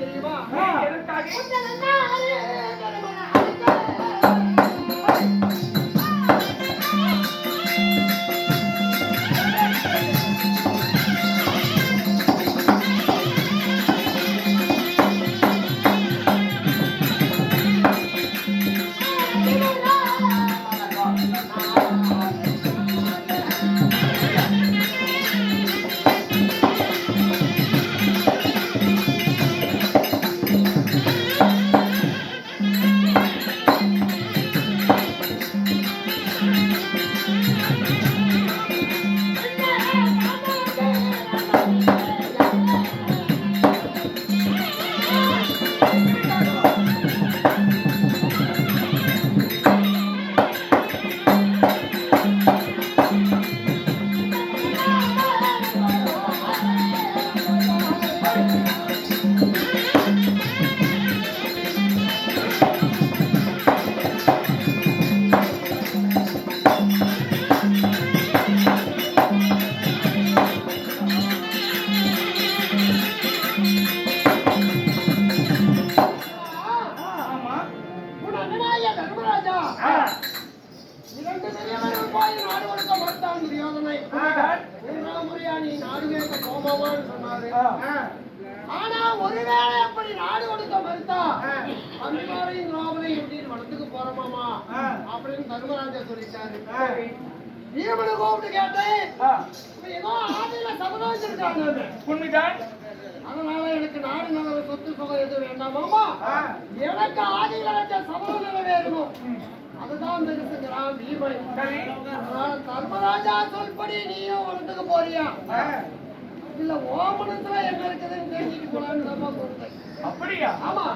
தெரியுமா? போய் நாடு கொடுக்க மாட்டான் துரியோதனை மூன்றாம் முறையா நீ நாடு கேட்க போமாமான்னு சொன்னாரு ஆனா ஒருவேளை அப்படி நாடு கொடுக்க மறுத்தா அன்பாரையும் திராவிடையும் எப்படி வனத்துக்கு போறோமாமா. அப்படின்னு தர்மராஜா சொல்லிட்டாரு. பீமனை கூப்பிட்டு கேட்டேன். ஏதோ ஆதியில உண்மைதான். அதனால எனக்கு நாடு நகர சொத்து சுகம் எதுவும் வேண்டாமாமா? எனக்கு ஆதியில சபதம் நிறைவேறணும். அதுதான் பெருசுங்கிறான் பீமன் அதனால தர்மராஜா சொல்படி நீயும் வனத்துக்கு போறியா? இல்ல ஓ மனசுல என்ன இருக்குதுன்னு தெரிஞ்சுட்டு போலான்னு தான் கொடுத்தேன் அப்படியா? ஆமா.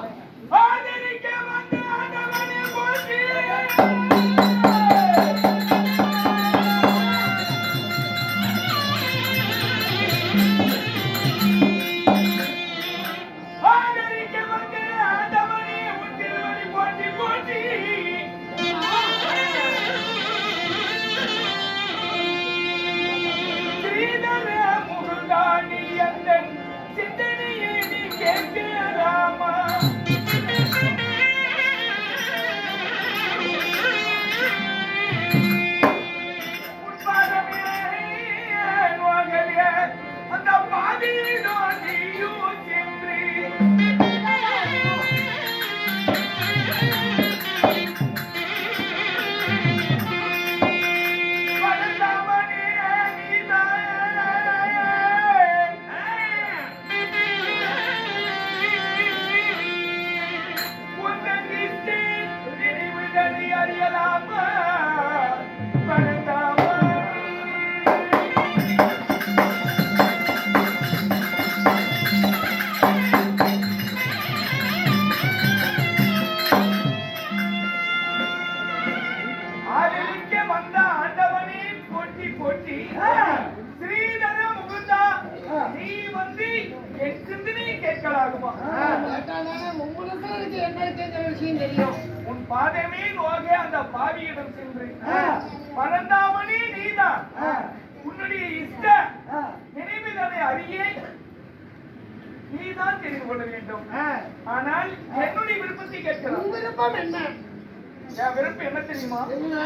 வந்த ஆண்டவனே போட்டி போட்டி ஸ்ரீதர முகுந்தா நீ வந்து என் சிந்தனையை கேட்கலாகுமா? இருக்கு என்ன இருக்குங்கிற விஷயம் தெரியும்? உன் பாதமே நோக அந்த பாவியிடம் சென்று. பரந்தாமணி நீதான். உன்னுடைய இஷ்ட நினைவுகளை அறிய நீதான் தெரிந்து கொள்ள வேண்டும். ஆனால் என்னுடைய விருப்பத்தை கேட்கலாம் உன் விருப்பம் என்ன? என் விருப்பம் என்ன தெரியுமா? என்ன?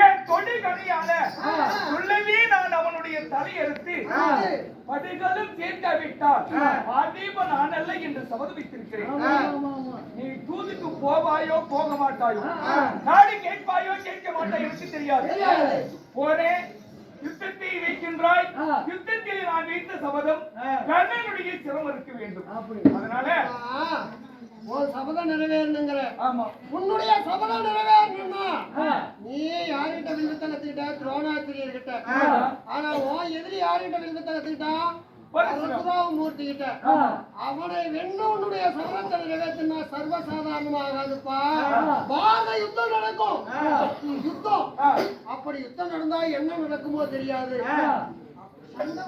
என் கொடி கனியால உள்ளவே நான் அவனுடைய தலையெடுத்து பதிகளும் சேர்க்காவிட்டால் ஆதீப நான் அல்ல என்று ஆமா, ஆமா. நீ தூதுக்கு போவாயோ போக மாட்டாயோ நாடு கேட்பாயோ கேட்க மாட்டாயோ எனக்கு தெரியாது. போனேன் யுத்தத்தை வைக்கின்றாய். யுத்தத்தில் நான் வைத்த சபதம் ஆ. கண்ணனுடைய சிரம் இருக்க வேண்டும். அதனால உன் சபதம் நிறைவேறணுங்கிற. ஆமா. உன்னுடைய சபதம் நிறைவேறணும்னா. நீ யார்கிட்ட வில்வத்தை கத்துக்கிட்ட துரோணாசிரியர் கிட்ட ஆ. ஆனா உன் எதிரி யார்கிட்ட வில்வத்தை கிட்ட ஆ. அவனை வென்று உன்னுடைய சபதத்தை நிறைவேற்றினா சர்வசாதாரணமாகாதுப்பா. பாரத யுத்தம் நடக்கும். யுத்தம். அப்படி யுத்தம் நடந்தா என்ன நடக்குமோ தெரியாது. சண்டை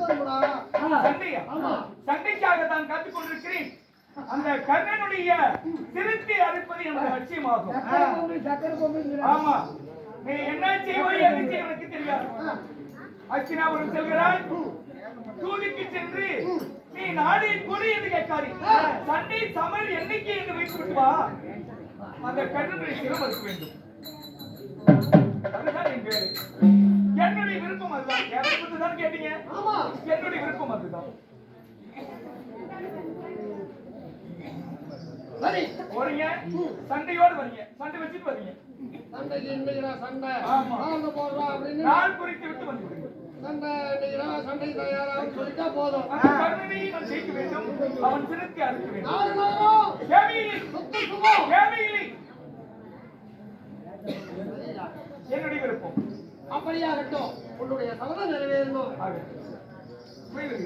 சண்டையா? ஆமா. சண்டைக்காக தான் காத்துக் கொண்டிருக்கிறேன் அந்த கண்ணனுடைய திருத்தி அறுப்பது எனக்கு லட்சியமாகும். ஆமா. நீ என்ன செய்வாய் எனக்கு தெரியாது. அச்சினாபுரம் செல்கிறாய் தூதிக்கு சென்று நீ நாடி குறி என்று கேட்காரி சண்டை சமல் என்னைக்கு என்று வைத்து விட்டு வா. அந்த கண்ணனுடைய சிரம் இருக்க வேண்டும். அதுதான் என் பேரு என்னுடைய விருப்பம் அதுதான். என் விருப்பத்தை தான் கேட்டீங்க? ஆமா. என்னுடைய விருப்பம் அதுதான். சண்டையோடு வரீங்க. சண்டை வச்சுட்டு வரீங்க. சண்டைக்கு சண்டை. ஆமா. போடுறோம் அப்படின்னு. நாள் குறித்து விட்டு வந்து சண்டை இன்னைக்குடா சண்டைக்கு தயாராகும் சொல்லிட்டா போதும். கர்ணனை நான் வேண்டும். அவன் சினத்தை அறுக்க வேண்டும். தேவையில்லை என்னுடைய விருப்பம். அப்படியாகட்டும் உன்னுடைய சபதம் நிறைவேறணும். புரியுது